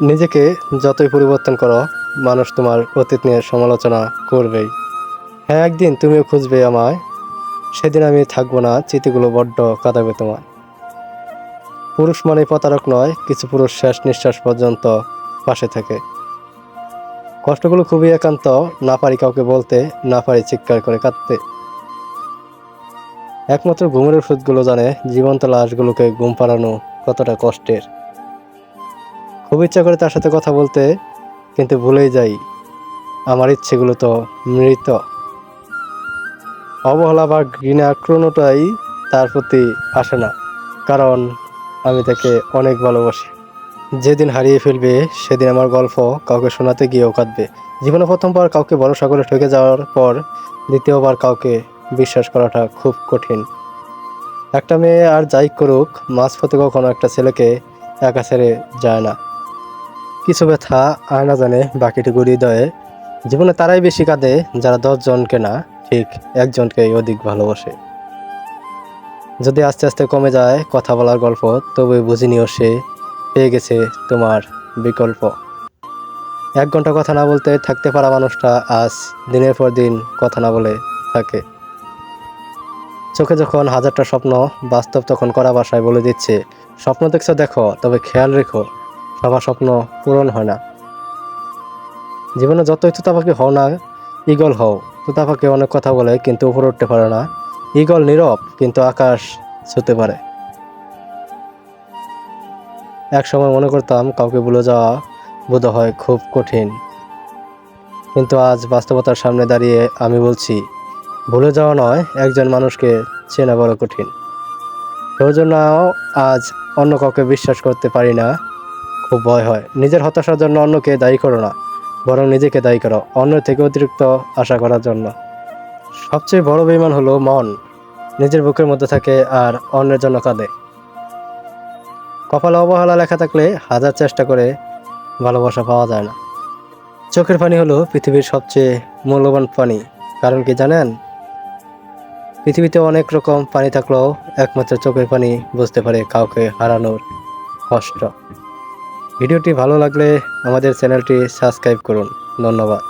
নিজেকে যতই পরিবর্তন করো, মানুষ তোমার অতীত নিয়ে সমালোচনা করবেই। হ্যাঁ একদিন তুমিও খুঁজবে আমায়, সেদিন আমি থাকব না, চিঠিগুলো বড্ড কাঁদাবে তোমার পুরুষ মানে প্রতারক নয়, কিছু পুরুষ শেষ নিঃশ্বাস পর্যন্ত পাশে থাকে। কষ্টগুলো খুবই একান্ত, না পারি কাউকে বলতে, না পারি চিৎকার করে কাঁদতে। একমাত্র ঘুমের ওষুধগুলো জানে, জীবন্ত লাশগুলোকে ঘুম পাড়ানো কতটা কষ্টের। খুব ইচ্ছা করে তার সাথে কথা বলতে, কিন্তু ভুলেই যাই। আমার ইচ্ছেগুলো তো মৃত। অবহেলা বা ঘৃণা ক্রোনোটাই তার প্রতি আসে না, কারণ আমি তাকে অনেক ভালোবাসি। যেদিন হারিয়ে ফেলবে, সেদিন আমার গল্প কাউকে শোনাতে গিয়েও কাঁদবে। জীবনে প্রথমবার কাউকে ভরসা করে ঠকে যাওয়ার পর, দ্বিতীয়বার কাউকে বিশ্বাস করাটা খুব কঠিন। একটা মেয়ে আর যাই করুক, মাঝপথে কখনো একটা ছেলেকে একা ছেড়ে যায় না। কিছু ব্যথা আর না জানে বাকিটি গড়িয়ে দেয় জীবনে তারাই বেশি কাঁদে যারা দশজনকে না, ঠিক একজনকেই অধিক ভালোবাসে। যদি আস্তে আস্তে কমে যায় কথা বলার গল্প তবে বুঝিনিও সে পেয়ে গেছে তোমার বিকল্প। এক ঘণ্টা কথা না বলতে থাকতে পারা মানুষটা আজ দিনের পর দিন কথা না বলে থাকে। চোখে যখন হাজারটা স্বপ্ন, বাস্তব তখন করা বাসায় বলে দিচ্ছে, স্বপ্ন দেখছ দেখো, তবে খেয়াল রেখো সবার স্বপ্ন পূরণ হয় না। জীবনে যতই তুতা পাখি হও না ইগল হও তুতা পাখি অনেক কথা বলে কিন্তু উপরে উঠতে পারে না। ইগল নীরব কিন্তু আকাশ ছুতে পারে। এক সময় মনে করতাম কাউকে ভুলে যাওয়া বোধ হয় খুব কঠিন। কিন্তু আজ বাস্তবতার সামনে দাঁড়িয়ে আমি বলছি, ভুলে যাওয়া নয়, একজন মানুষকে চেনা বড় কঠিন। জন্য আজ অন্য কাউকে বিশ্বাস করতে পারি না। খুব ভয় হয়। নিজের হতাশার জন্য অন্যকে দায়ী করো না, বরং নিজেকে দায়ী করো অন্য থেকে অতিরিক্ত আশা করার জন্য। সবচেয়ে বড় বেইমান হলো মন। নিজের বুকের মধ্যে থাকে আর অন্যের জন্য কাঁদে। কপালে অবহেলা লেখা থাকলে হাজার চেষ্টা করে ভালোবাসা পাওয়া যায় না। চোখের পানি হলো পৃথিবীর সবচেয়ে মূল্যবান পানি। কারণ কি জানেন? পৃথিবীতে অনেক রকম পানি থাকলেও একমাত্র চোখের পানি বুঝতে পারে কাউকে হারানোর কষ্ট। ভিডিওটি ভালো লাগলে আমাদের চ্যানেলটি সাবস্ক্রাইব করুন। ধন্যবাদ।